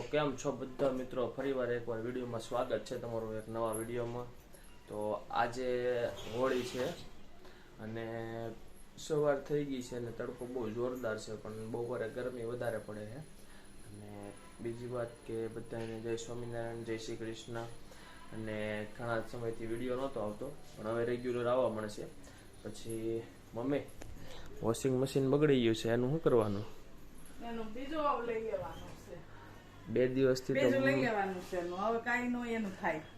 તો કેમ છો બધા મિત્રો? ફરીવાર એકવાર વિડીયોમાં સ્વાગત છે તમારું એક નવા વિડીયોમાં. તો આજે હોળી છે અને સવાર થઈ ગઈ છે અને તડકો બહુ જોરદાર છે, પણ બપોરે ગરમી વધારે પડે છે. અને બીજી વાત કે બધાને જય સ્વામિનારાયણ, જય શ્રી કૃષ્ણ. અને ઘણા સમયથી વીડિયો નહોતો આવતો, પણ હવે રેગ્યુલર આવવા મળશે. પછી મમ્મી વોશિંગ મશીન બગડી ગયું છે, એનું શું કરવાનું? એનું બીજું લઈ લેવાનું બે દિવસથી તો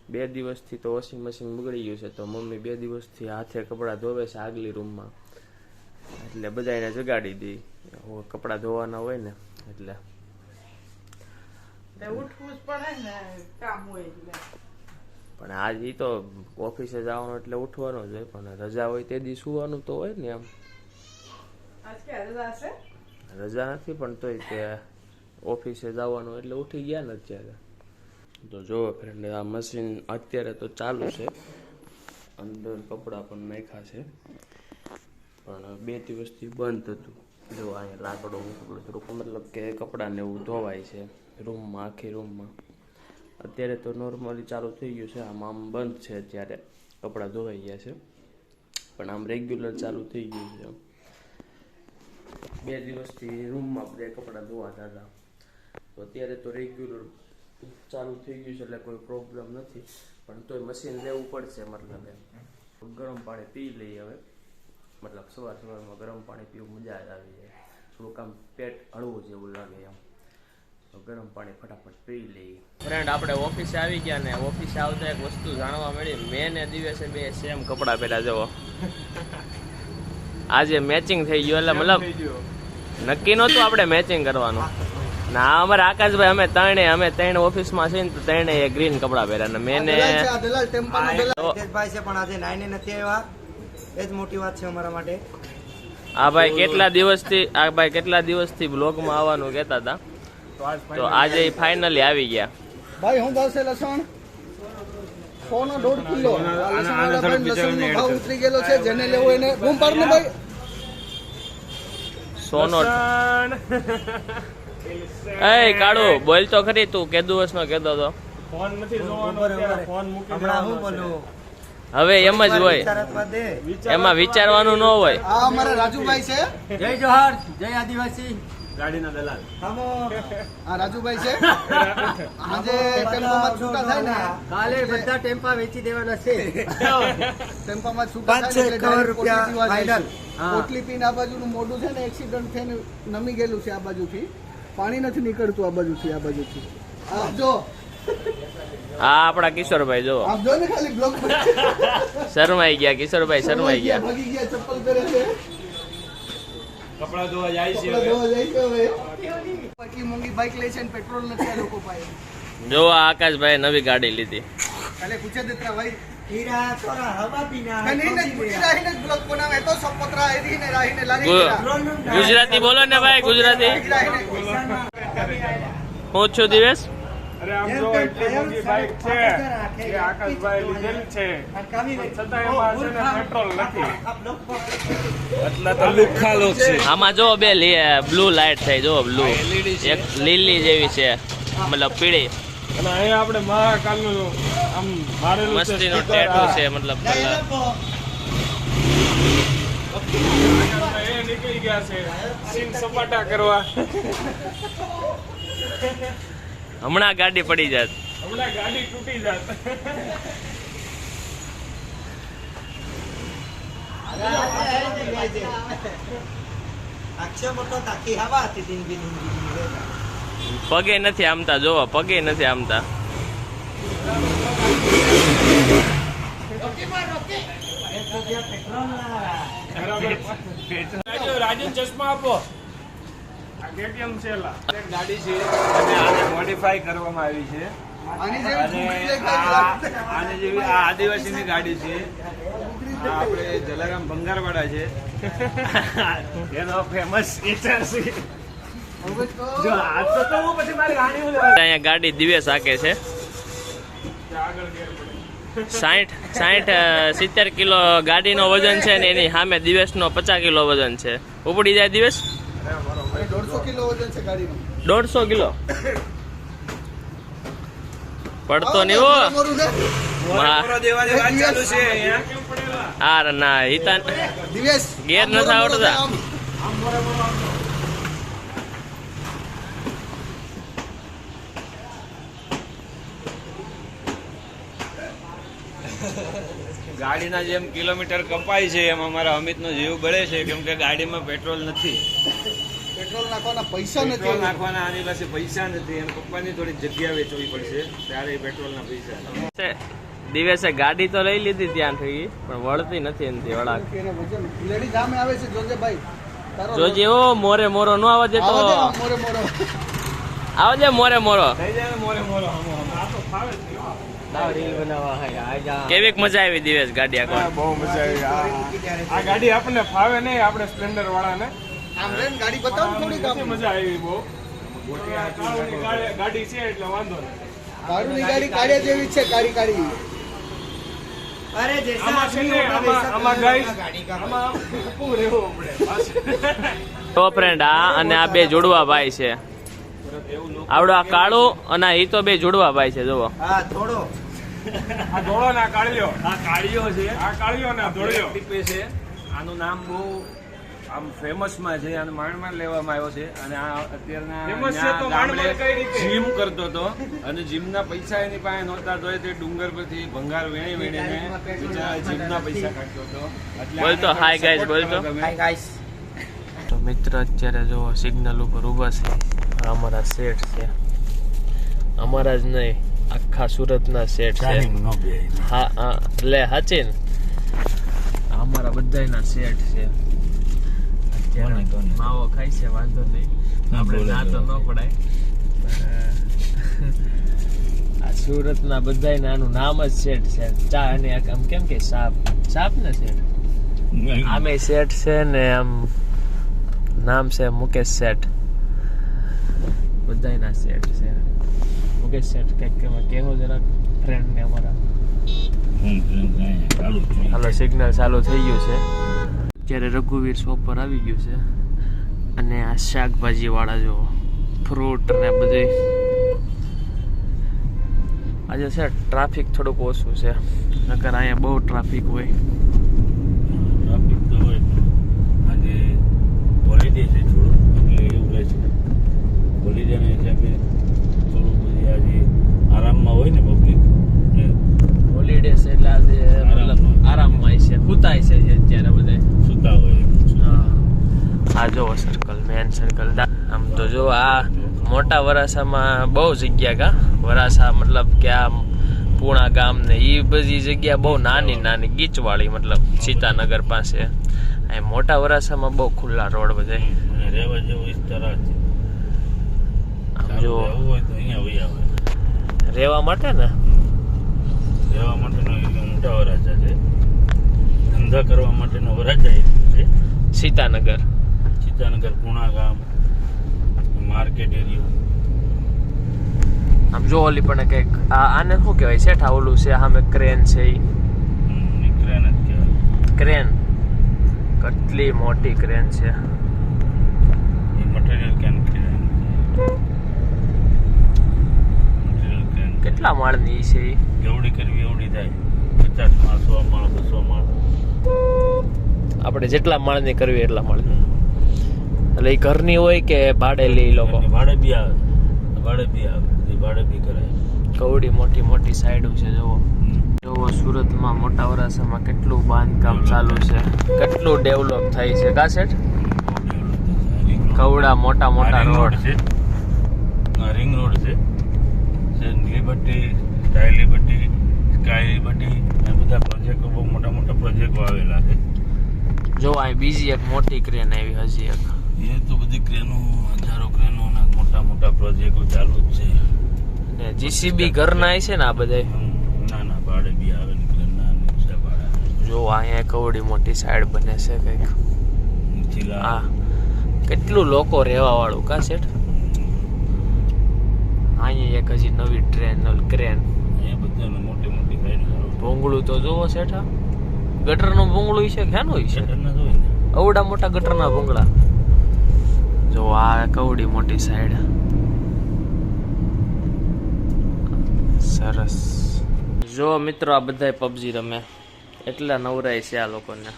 બે દિવસથી તો વોશિંગ મશીન બગડી ગયું છે. તો મમ્મી બે દિવસથી હાથે કપડાં ધોવે છે આગલી રૂમમાં. એટલે બધા એને જગાડી દી. કપડાં ધોવાના હોય ને એટલે. પણ આજ ઈ તો ઓફિસે જવાનું એટલે ઉઠવાનું જ હોય પણ રજા હોય તે દી સુવાનું તો હોય ને એમ. રજા રજા નથી પણ તોય તે ઓફિસે જવાનું એટલે ઉઠી ગયા ને અત્યારે. તો જુઓ ફ્રેન્ડ આ મશીન અત્યારે તો ચાલુ છે. અંદર કપડાં પણ નાખ્યા છે. પણ બે દિવસથી બંધ હતું. જો અહીંયા લાકડો મૂકેલો થોડુંક મતલબ કે કપડાને એવું ધોવાય છે. રૂમમાં, આખી રૂમમાં. અત્યારે તો નોર્મલી ચાલુ થઈ ગયું છે. આમ આમ બંધ છે અત્યારે. કપડાં ધોવાઈ ગયા છે. પણ આમ રેગ્યુલર ચાલુ થઈ ગયું છે. બે દિવસથી રૂમમાં બધા કપડાં ધોવાતા હતા. તો અત્યારે તો રેગ્યુલર ચાલુ થઈ ગયું છે એટલે કોઈ પ્રોબ્લેમ નથી. પણ તોય મશીન લેવું પડશે મતલબ એમ. ગરમ પાણી પી લઈએ હવે. મતલબ સવાર સવારમાં ગરમ પાણી પીવું મજા જ આવી જાય. થોડુંક આમ પેટ હળવું જેવું લાગે એમ. તો ગરમ પાણી ફટાફટ પી લઈએ. ફ્રેન્ડ આપણે ઓફિસે આવી ગયા ને ઓફિસે આવતા એક વસ્તુ જાણવા મળી. મેં ને દિવસે બે સેમ કપડાં પહેલા જવો આજે મેચિંગ થઈ ગયું એટલે મતલબ નક્કી નહોતું આપણે મેચિંગ કરવાનું. ના અમારે આકાશભાઈ અમે ત્રણે અમે ત્રણ ઓફિસમાં છે ને તો ત્રણે ગ્રીન કપડા પહેર્યા ને મેં ને ભાઈ છે પણ આજે નાઈને નથી આવ્યા. એ જ મોટી વાત છે અમારા માટે. આ ભાઈ કેટલા દિવસથી આ ભાઈ કેટલા દિવસથી બ્લોગમાં આવવાનું કહેતા હતા? તો આજે ફાઇનલી આવી ગયા. ભાઈ હું ભાવ લસણ. સોનો દોઢ કિલો. લસણ લસણનો ભાવ ઉતરી ગયેલો છે જેને લેવો એને. બૂમ પાડ ને ભાઈ. સોનો એ કાળુ બોલ તો ખરી તું કે જોવાનો ફોન મૂકી હમણાં હું બોલું? હવે એમ જ હોય. એમાં વિચારવાનું ન હોય. આ અમારા રાજુભાઈ છે. જય જોહર જય આદિવાસી. ગાડીના દલાલ. હમો. આ રાજુભાઈ છે. આજે ટેમ્પોમાં છૂટા થાય ને. કાલે બધા ટેમ્પા વેચી દેવાના છે. ટેમ્પામાં છૂટા થાય ને છ એટલે રૂપિયા ફાઇનલ. પોટલી પીને આ બાજુનું મોઢું છે ને એક્સિડન્ટ થઈને નમી ગયેલું છે આ બાજુથી. પાણી નથી નીકળતું આ બાજુથી આ બાજુથી. આપ જો. આ આપણા કિશોરભાઈ જો આપ જો ને ખાલી બ્લોક શરમાઈ ગયા કિશોરભાઈ શરમાઈ ગયા. ભાગી ગયા ચપ્પલ પહેરે છે. કપડા ધોવા જાય છે કપડાં ધોવા જાય છે હવે. આટલી મોંઘી બાઇક લે છે ને પેટ્રોલ નથી આ લોકો પાસે. જો આકાશભાઈ નવી ગાડી લીધી. કાલે પૂછે દેતા ભાઈ ગુજરાતી બોલો ને ભાઈ ગુજરાતી. હું છું દિવેશ. અરે આમ જો એટલી મોટી બાઇક છે એ આકાશભાઈ લીધેલ છે. છતાં એમાં છે ને પેટ્રોલ નથી. એટલે તો લુખ્ખા લોક છે. આમાં જો બે બ્લુ લાઈટ થઈ જો બ્લુ. એક લીલી જેવી છે મતલબ પીળી. અને અહીંયા આપણે મહાકાલનું આમ મારેલું છે મસ્તીનો sticker. છે મતલબ એ નીકળી ગયા છે. સીન સપાટા કરવા. હમણાં ગાડી પડી જાત. હમણાં ગાડી તૂટી જાત. અક્ષય મોટો તાકી હવા હતી દિન બિન પગે નથી આમતા જોવા પગે નથી આમતા. રાજુ ચશ્મા આપો. આ છે ગાડી છે અને આને મોડિફાઈ કરવામાં આવી છે. આની જેવી અને છોકરી આ જેવી આ આદિવાસીની ગાડી છે. આપણે જલારામ ભંગારવાડા છે. એનો ફેમસ ઇટર છે. અહીંયા ગાડી દિવેશ સાકે છે. આગળ ગેર સાઠ સાઠ સિત્તેર કિલો ગાડીનો વજન છે ને એની સામે દિવસનો પચાસ કિલો વજન છે. ઉપડી જાય દિવસ દોઢસો કિલો. વજન છે ગાડીનું દોઢસો કિલો પડતો નહીં હો. મોરું છે વાહ. દેવાની વાત ચાલુ છે અહીંયા. આ ના હિતા ગેર નથી આવડતા. ગાડીના જેમ કિલોમીટર કપાય છે એમ અમારા અમિતનો જીવ બળે છે કેમ કે ગાડીમાં પેટ્રોલ નથી. પેટ્રોલ નાખવાના પૈસા પેટ્રોલ નથી નાખવાના આની પાસે પૈસા નથી અને પપ્પાની થોડી જગ્યા વેચવી પડશે ત્યારે પેટ્રોલના પૈસા. છે. દિવસે ગાડી તો લઈ લીધી ત્યાંથી પણ વળતી નથી એનથી વળાક. લેડી સામે આવે છે જોજે ભાઈ. જોજે ઓ મોરે મોરો નો આવે દે મોરે મોરો. આવજે મોરે મોરો. થઈ જાય ને મોરે મોરો. આ તો ફાવે જ. કેવી મજા આવી દિવેશ ગાડી આગળ? બહુ મજા આવી આ ગાડી આપણને ફાવે નહીં આપણે સ્પ્લેન્ડર વાળાને. આમ ગાડી બતાવો થોડીક મજા આવી બહુ? આ અને આ બે જોડવા ભાઈ છે. આવડો આ કાળો અને હિતો બે જોડવા ભાઈ છે જોવો થોડો. આ ધોળો ના કાળિયો. આ કાળિયો છે. આ કાળિયો ના ધોળિયો. ટીપે છે. આનું નામ બહુ આમ ફેમસ છે અને માંડમાં લેવામાં આવ્યો છે. અને આ અત્યારના Famous છે તો માંડમાં કઈ રીતે? જીમ કરતો હતો. અને જીમના પૈસા એની પાસે નહોતા તો તે ડુંગર પરથી ભંગાર વેણી વેણીને બિચારા જીમના પૈસા કાઢતો હતો. એટલે બોલ તો. હાય ગાઈસ મિત્ર અત્યારે જો સિગ્નલ ઉપર ઊભા છે. અમારા સેટ છે. અમારા જ નહીં. આખા સુરતના સેટ છે. હા લે હાચીન અમારા બધાયના સેટ છે. માવો ખાય છે વાંધો નહીં. આપણે ના તો ન પડાય. આ સુરતના બધાયને આનું નામ જ સેટ છે. ચા અને આમ કેમ કે સાપ? સાપ ને સેટ આમે સેટ છે ને આમ નામ છે મુકેશ શેઠ. બધાયના સેટ છે. મુકેશ સેટ કંઈક કહેવા કેવો જરાક ફ્રેન્ડ ને અમારા. હાલો સિગ્નલ ચાલુ થઈ ગયું છે. અત્યારે રઘુવીર શોપ પર આવી ગયું છે અને આ શાકભાજી વાળા જો ફ્રૂટ ને બધું આજે છે ટ્રાફિક થોડુંક ઓછું છે. નકર અહીંયા બહુ ટ્રાફિક હોય. ટ્રાફિક તો હોય આજે હોલિડે છે થોડું એટલે એવું રહે છે. હોલિડેના હિસાબે થોડું આજે આરામમાં હોય ને પબ્લિક હોલિડેસ એટલે આજે મતલબ આરામમાં છે સુતાય છે અત્યારે બધે. સુતા હોય. આ જો સર્કલ મેન સર્કલ આમ તો જો આ મોટા વરાસામાં બહુ જગ્યા કા? વરાસા મતલબ કે આમ પૂણા ગામ ને એ બધી જગ્યા બહુ નાની નાની ગીચવાળી મતલબ સીતાનગર પાસે. અહીં મોટા વરાસામાં બહુ ખુલ્લા રોડ બધે. રહેવા જેવો વિસ્તાર છે. જો રહેવું હોય તો અહીંયા વહી રહેવા માટે ને? રહેવા માટેનો મોટા વરાજા છે. ધંધા કરવા માટેનો વરાજા છે. સીતાનગર. સીતાનગર પૂણા ગામ માર્કેટ એરિયો. આમ જો ઓલી પણ કંઈક આ આને શું કહેવાય? શેઠ ઓલું છે સામે ક્રેન છે ઈ. ક્રેન જ કહેવાય. ક્રેન? કેટલી મોટી ક્રેન છે. એ મટીરિયલ કેન ક્રેન કેટલા માળની છે એવડી કરવી એવડી થાય. પચાસ માળ સો માળ બસો માળ. આપણે જેટલા માળની કરવી એટલા માળની. એટલે એ ઘરની હોય કે ભાડે લે લોકો? ભાડે બી આવે. ભાડે બી આવે. એ ભાડે બી કરાય. કવડી મોટી મોટી સાઈડો છે જુઓ. જુઓ સુરતમાં મોટા વરાસામાં કેટલું બાંધકામ ચાલુ છે. કેટલું ડેવલપ થાય છે. કાસેટ કવડા મોટા મોટા રોડ. છે. રિંગ રોડ છે. Liberty sky liberty sky liberty એ બધા પ્રોજેક્ટો બહુ મોટા મોટા પ્રોજેક્ટો આવેલા છે. જો અહીં બીજી એક મોટી ક્રેન આવી હજી એક. એ તો બધી ક્રેનો હજારો ક્રેનો ના મોટા મોટા પ્રોજેક્ટો ચાલુ જ છે. ને જીસીબી ઘરના છે ને આ બધા ના ના ભાડે બી આવે ને ને ઊંચા ભાડા જો અહીંયા કવડી મોટી સાઈડ બને છે કંઈક. આ કેટલું લોકો રહેવા વાળું કા શેઠ? અહીંયા એક હજી નવી ટ્રેન ક્રેન મોટી મોટી ભોંગળું તો જોવો શેઠા. ગટરનું ભોંગળું છે કે હેનું છે? અવડા મોટા ગટરના ભોંગળા. જો આ કવડી મોટી સાઈડ સરસ. જો મિત્રો આ બધાય પબજી રમે. એટલા નવરાય છે આ લોકોને.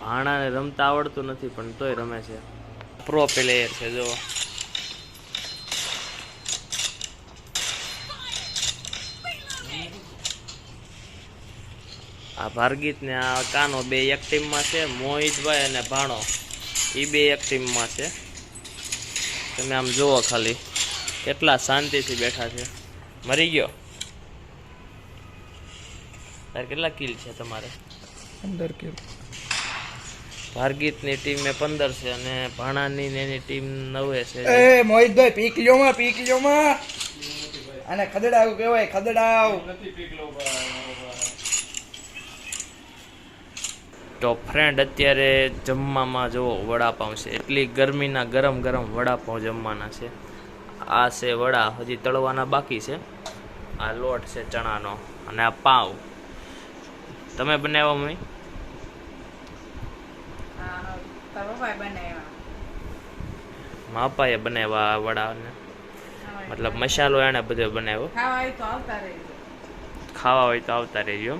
ભાણાને રમતા આવડતું નથી પણ તોય રમે છે. પ્રો પ્લેયર છે જો આ ભારગીત ને આ કાનો બે એક ટીમમાં છે મોહિતભાઈ અને ભાણો. એ બે એક ટીમમાં છે. તમે આમ જુઓ ખાલી કેટલા શાંતિથી બેઠા છે. મરી ગયો. તારે કેટલા કિલ છે તમારે? પંદર કે ભારગીતની ટીમે પંદર છે અને ભાણાની ને એની ટીમ નવે છે. એ મોહિતભાઈ પીક લ્યો માં પીક લ્યો માં. અને ખદડાવ કહેવાય ખદડાવ. તો ફ્રેન્ડ અત્યારે જમવામાં જો વડાપાઉં છે. એટલી ગરમીના ગરમ ગરમ વડાપાઉં જમવાના છે. આ છે વડા હજી તળવાના બાકી છે. આ લોટ છે ચણાનો અને આ પાઉં તમે બનાવ્યા મમ્મી? માપાએ બનાવ્યા આ વડાને. મતલબ મસાલો એને બધો બનાવ્યો. ખાવા હોય તો આવતા રહેજો ખાવા હોય તો આવતા રહેજો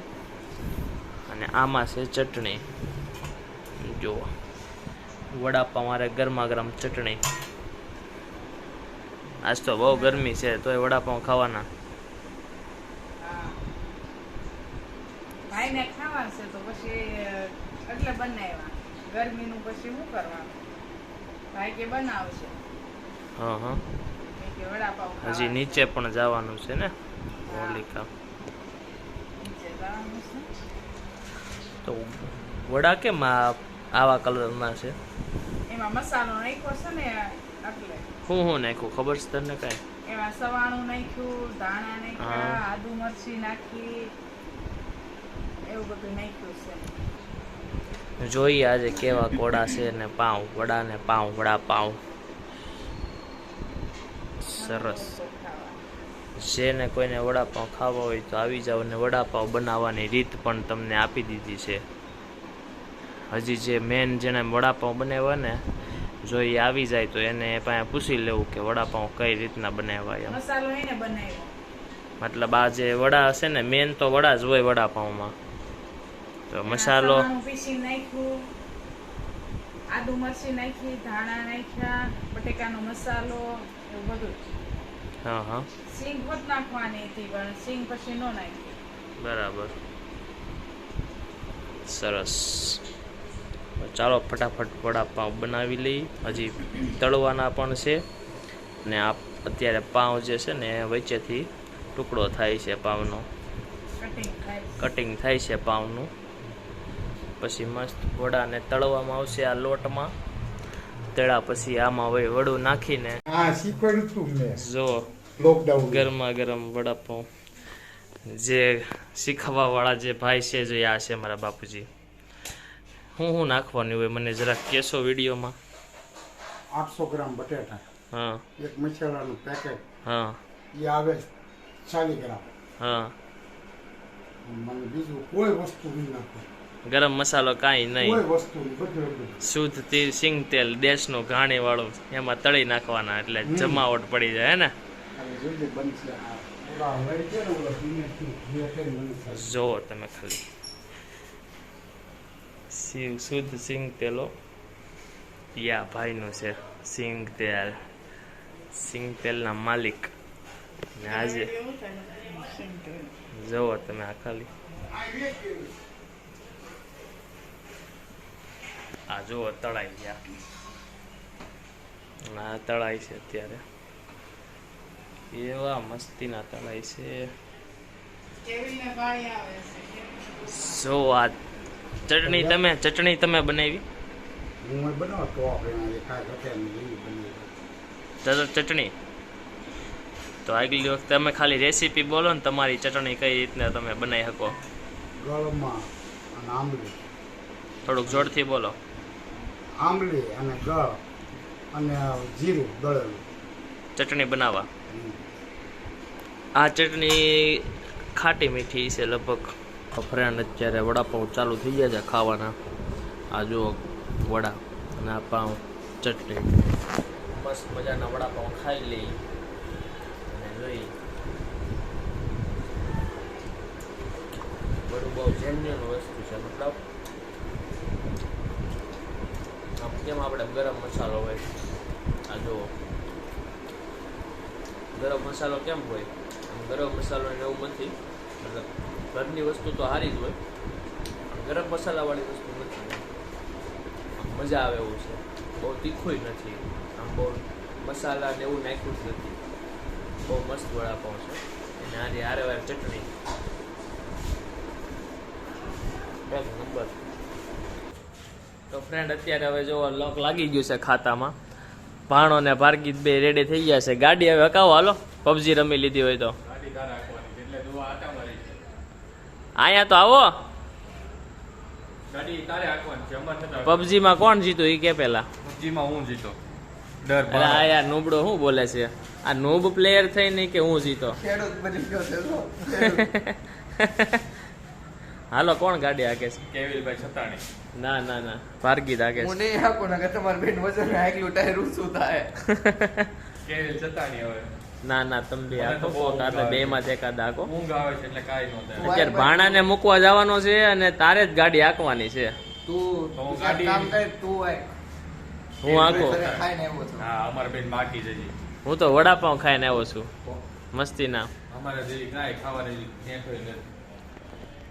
અને આમાં છે ચટણી. જુઓ. વડાપાઉં મારે ગરમા ગરમ ચટણી. આજ તો બહુ ગરમી છે તોય વડાપાઉં ખાવાના. ભાઈને ખાવાનું છે તો પછી એટલે બનાવ્યા. ગરમીનું પછી શું કરવાનું? ભાઈ કે બનાવશે. હા હા. વડાપાવ હજી નીચે પણ જવાનું છે ને હોલિકા. નીચે જવાનું છે. તો વડા કેમ આવા કલરના છે? એમાં મસાલો નાખ્યો છે ને એટલે. હું હું નાખ્યું? ખબર છે તને કાંઈ? એમાં સવાણું નાખ્યું ધાણા નાખ્યા આદુ મરચી નાખી એવું બધું નાખ્યું છે. જોઈએ આજે કેવા કોડા છે ને પાઉં વડા ને પાઉં વડા પાઉં. સરસ. જેને કોઈને વડાપાઉં ખાવા હોય તો આવી જાઓ અને વડાપાઉં બનાવવાની રીત પણ તમને આપી દીધી છે. હજી જે મેન જેને વડાપાઉં બનાવ્યા ને જો એ આવી જાય તો એને પાસે પૂછી લેવું કે વડાપાઉં કઈ રીતના બનાવ્યા એમ. મતલબ આ જે વડા હશે ને મેન તો વડા જ હોય વડાપાઉંમાં તો મસાલો આદુ મરચી નાખી ધાણા નાખ્યા બટેકાનો મસાલો એવું બધું હા હા. સિંગ હોત નાખવાની હતી પણ સિંગ પછી નો નાખી બરાબર. સરસ. ચાલો ફટાફટ વડાપાઉં બનાવી લઈ. હજી તળવાના પણ છે. ને આ અત્યારે પાઉં જે છે ને વચ્ચેથી ટુકડો થાય છે પાવનો. કટિંગ થાય કટિંગ થાય છે પાવનું. પછી મસ્ત વડાને તળવામાં આવશે આ લોટમાં. તળા પછી આમાં વળી વડું નાખીને હા શીખવાડ્યું તું મેં. જો લોકડાઉન ગરમા ગરમ વડાપાઉં. જે શીખવા વાળા જે ભાઈ છે જે આ છે મારા બાપુજી. હું હું નાખવાની હોય મને જરાક કેશો વિડીયોમાં? આઠસો ગ્રામ બટેટા. હા. એક મસાલાનું પેકેટ હા. એ આવે ચાલી ગ્રામ. હા. મને બીજું કોઈ વસ્તુ નહીં નાખો ગરમ મસાલો કાંઈ નહીં. શુદ્ધ તીર સિંગ તેલ દેશનું ઘાણી વાળું એમાં તળી નાખવાના એટલે જમાવટ પડી જાય ને? અને જલ્દી બનશે આ. ઓલા લઈ છે ને ઓલા સિંગથી જે કંઈ બનશે જુઓ તમે ખાલી. શિવ શુદ્ધ સિંગ તેલો. યા ભાઈનું છે સિંગ તેલ. સિંગ તેલના માલિક. ને આજે. જુઓ તમે આ ખાલી. આ જુઓ તળાઈ ગયા. આ તળાઈ છે અત્યારે. એવા મસ્તીના તળાઈ છે. જો આ ચટણી તમે ચટણી તમે બનાવી? ચટણી? તો આગલી વખતે તમે ખાલી રેસીપી બોલો ને તમારી ચટણી કઈ રીતના તમે બનાવી શકો. ગળમાં થોડુંક જોરથી બોલો. આંબલી અને ગળ અને જીરું દળેલું. ચટણી બનાવવા? આ ચટણી ખાટી મીઠી છે લગભગ. ફ્રેન્ડ અત્યારે વડાપાઉં ચાલુ થઈ ગયા છે ખાવાના. આ જો વડા અને આ પાઉં ચટણી. બસ મજાના વડાપાઉં ખાઈ લઈ. અને લઈ બધું બહુ જેન્યુન વસ્તુ છે મતલબ આમ આપણે ગરમ મસાલો હોય. આ જુઓ. ગરમ મસાલો કેમ હોય? ગરમ મસાલો એવું નથી. મતલબ ઘરની વસ્તુ તો સારી જ હોય ગરમ મસાલાવાળી વસ્તુ નથી. મજા આવે એવું છે. બહુ તીખુંય નથી. આમ બહુ મસાલા ને એવું નાખ્યું જ નથી. બહુ મસ્ત વડાપાઉં છે. અને આની હારે ચટણી. એક નંબર. તો ફ્રેન્ડ અત્યારે હવે જો લોક લાગી ગયું છે ખાતામાં. ભાણો ને ભાર્ગીત બે રેડી થઈ ગયા છે. ગાડી હવે હકાવો હાલો. પબજી રમી લીધી હોય તો. અહીંયા તો આવો. પબજીમાં કોણ જીતું? એ કે પેલા. પબજીમાં હું જીતો? ડર આ યાર નુબડો શું બોલે છે? આ નુબ પ્લેયર થઈ નહીં કે હું જીતો? ખેડૂત બની ગયો છે જો. હાલો કોણ ગાડી હાકે છે? કેવિલભાઈ છતાણી. ના ના ના. પારગીત હાકે છે. મને હાકો ને કે તમાર બેન વજન આગલું ટાયર ઊંચું થાય. કેવિલ છતાણી હવે. ના ના તમે બે બહુ કોક આ તો ઊંઘ બે માં માં એકાદ હાકો. ઊંઘ આવે છે એટલે કાઈ નો થાય. અત્યારે ભાણાને મૂકવા જવાનો છે અને તારે જ ગાડી હાકવાની છે. તું તો હું તું ગાડી- કામ કર તું આય હું છું. હા અમાર બેન બાકી છે હું તો વડાપાઉં ખાઈને આવ્યો છું. મસ્તી ના અમારે હજી કાંઈ ખાવાની નથી.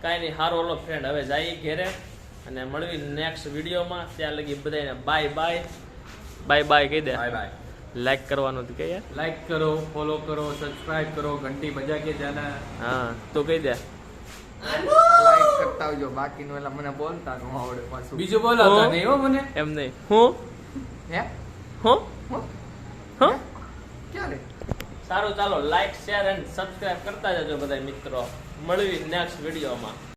કાંઈ નહીં સારો ઓલો ફ્રેન્ડ હવે જઈએ ઘેરે અને મળવી નેક્સ્ટ વિડીયોમાં ત્યાં લગી બધાને બાય બાય બાય બાય કહી દે. બાય બાય લાઈક કરવાનું હતું કે યાર? લાઈક કરો ફોલો કરો સબસ્ક્રાઇબ કરો ઘંટી બજા કે જાના હા તો કહી દે. લાઈક કરતા આવજો. બાકીનું એટલે મને બોલતા ન આવડે પાછું. બીજું બોલાવતા નહીં હો મને. એમ નહીં. હું? હે? હું? હું? હું? ક્યારે? સારું ચાલો લાઈક શેર એન્ડ સબસ્ક્રાઇબ કરતા જજો બધા મિત્રો. મળવી નેક્સ્ટ વિડીયોમાં